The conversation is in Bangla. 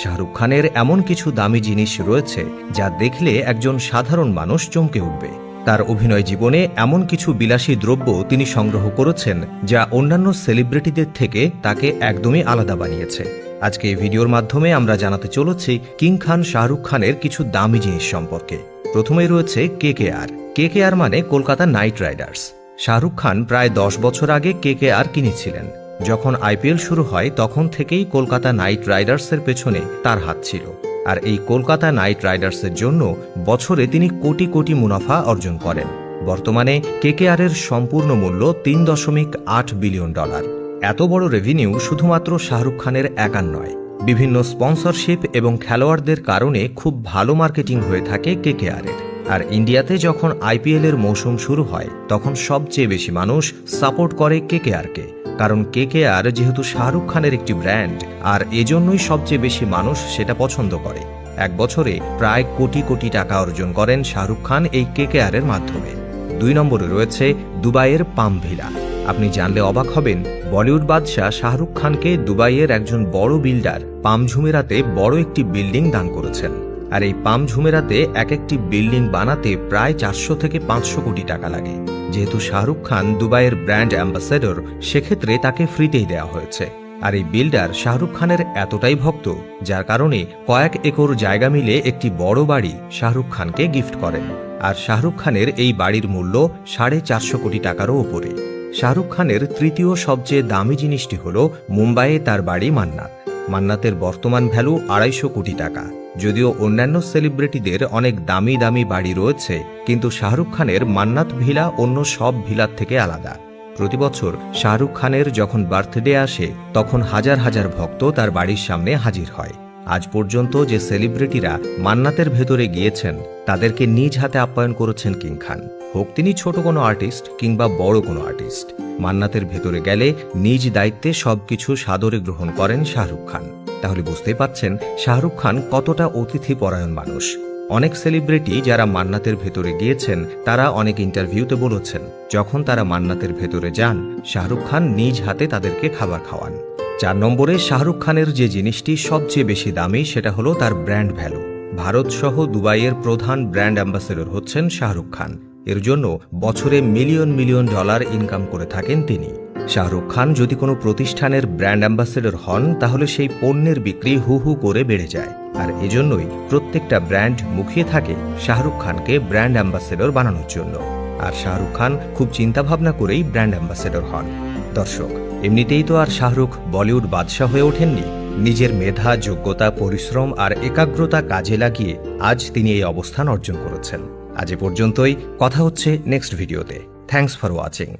শাহরুখ খানের এমন কিছু দামি জিনিস রয়েছে যা দেখলে একজন সাধারণ মানুষ চমকে উঠবে। তার অভিনয় জীবনে এমন কিছু বিলাসী দ্রব্য তিনি সংগ্রহ করেছেন যা অন্যান্য সেলিব্রিটিদের থেকে তাকে একদমই আলাদা বানিয়েছে। আজকে এই ভিডিওর মাধ্যমে আমরা জানাতে চলেছি কিং খান শাহরুখ খানের কিছু দামি জিনিস সম্পর্কে। প্রথমেই রয়েছে কে কে আর কে কে আর মানে কলকাতা নাইট রাইডার্স। শাহরুখ খান প্রায় দশ বছর আগে কে কে আর কিনেছিলেন। যখন আইপিএল শুরু হয়, তখন থেকেই কলকাতা নাইট রাইডার্সের পেছনে তার হাত ছিল। আর এই কলকাতা নাইট রাইডার্সের জন্য বছরে তিনি কোটি কোটি মুনাফা অর্জন করেন। বর্তমানে কেকেআর এর সম্পূর্ণ মূল্য তিন দশমিক আট বিলিয়ন ডলার। এত বড় রেভিনিউ শুধুমাত্র শাহরুখ খানের একার নয়। বিভিন্ন স্পন্সরশিপ এবং খেলোয়াড়দের কারণে খুব ভালো মার্কেটিং হয়ে থাকে কেকেআর এর আর ইন্ডিয়াতে যখন আইপিএল এর মৌসুম শুরু হয়, তখন সবচেয়ে বেশি মানুষ সাপোর্ট করে কেকেআরকে। কারণ কেকেআর যেহেতু শাহরুখ খানের একটি ব্র্যান্ড, আর এজন্যই সবচেয়ে বেশি মানুষ সেটা পছন্দ করে। এক বছরে প্রায় কোটি কোটি টাকা অর্জন করেন শাহরুখ খান এই কেকেআর এর মাধ্যমে। দুই নম্বরে রয়েছে দুবাইয়ের পাম ভিলা। আপনি জানলে অবাক হবেন, বলিউড বাদশাহ শাহরুখ খানকে দুবাইয়ের একজন বড় বিল্ডার পাম ঝুমেরাতে বড় একটি বিল্ডিং দান করেছেন। আর এই পাম ঝুমেরাতে এক একটি বিল্ডিং বানাতে প্রায় চারশো থেকে পাঁচশো কোটি টাকা লাগে। যেহেতু শাহরুখ খান দুবাইয়ের ব্র্যান্ড অ্যাম্বাসেডর, সেক্ষেত্রে তাকে ফ্রিতেই দেওয়া হয়েছে। আর এই বিল্ডার শাহরুখ খানের এতটাই ভক্ত, যার কারণে কয়েক একর জায়গা মিলে একটি বড় বাড়ি শাহরুখ খানকে গিফট করেন। আর শাহরুখ খানের এই বাড়ির মূল্য সাড়ে চারশো কোটি টাকারও ওপরে। শাহরুখ খানের তৃতীয় সবচেয়ে দামি জিনিসটি হল মুম্বাইয়ে তার বাড়ি মান্নাত। মান্নাতের বর্তমান ভ্যালু আড়াইশো কোটি টাকা। যদিও অন্যান্য সেলিব্রিটিদের অনেক দামি দামি বাড়ি রয়েছে, কিন্তু শাহরুখ খানের মান্নাত ভিলা অন্য সব ভিলার থেকে আলাদা। প্রতি বছর শাহরুখ খানের যখন বার্থডে আসে, তখন হাজার হাজার ভক্ত তার বাড়ির সামনে হাজির হয়। আজ পর্যন্ত যে সেলিব্রিটিরা মান্নাতের ভেতরে গিয়েছেন, তাদেরকে নিজ হাতে আপ্যায়ন করেছেন কিং খান। হোক তিনি ছোট কোনো আর্টিস্ট কিংবা বড় কোনো আর্টিস্ট। মান্নাতের ভেতরে গেলে নিজ দায়িত্বে সবকিছু সাদরে গ্রহণ করেন শাহরুখ খান। তাহলে বুঝতেই পাচ্ছেন শাহরুখ খান কতটা অতিথি পরায়ণ মানুষ। অনেক সেলিব্রিটি যারা মান্নাতের ভেতরে গিয়েছেন, তারা অনেক ইন্টারভিউতে বলেছেন, যখন তারা মান্নাতের ভেতরে যান, শাহরুখ খান নিজ হাতে তাদেরকে খাবার খাওয়ান। চার নম্বরে শাহরুখ খানের যে জিনিসটি সবচেয়ে বেশি দামি, সেটা হলো তার ব্র্যান্ড ভ্যালু ভারত সহ দুবাইয়ের প্রধান ব্র্যান্ড অ্যাম্বাসেডর হচ্ছেন শাহরুখ খান। এর জন্য বছরে মিলিয়ন মিলিয়ন ডলার ইনকাম করে থাকেন তিনি। শাহরুখ খান যদি কোনো প্রতিষ্ঠানের ব্র্যান্ড অ্যাম্বাসেডর হন, তাহলে সেই পণ্যের বিক্রি হু হু করে বেড়ে যায়। আর এজন্যই প্রত্যেকটা ব্র্যান্ড মুখিয়ে থাকে শাহরুখ খানকে ব্র্যান্ড অ্যাম্বাসেডর বানানোর জন্য। আর শাহরুখ খান খুব চিন্তাভাবনা করেই ব্র্যান্ড অ্যাম্বাসেডর হন। দর্শক, এমনিতেই তো আর শাহরুখ বলিউড বাদশাহ হয়ে ওঠেননি। নিজের মেধা, যোগ্যতা, পরিশ্রম আর একাগ্রতা কাজে লাগিয়ে আজ তিনি এই অবস্থান অর্জন করেছেন। আজ এ পর্যন্তই, কথা হচ্ছে নেক্সট ভিডিওতে। Thanks for watching.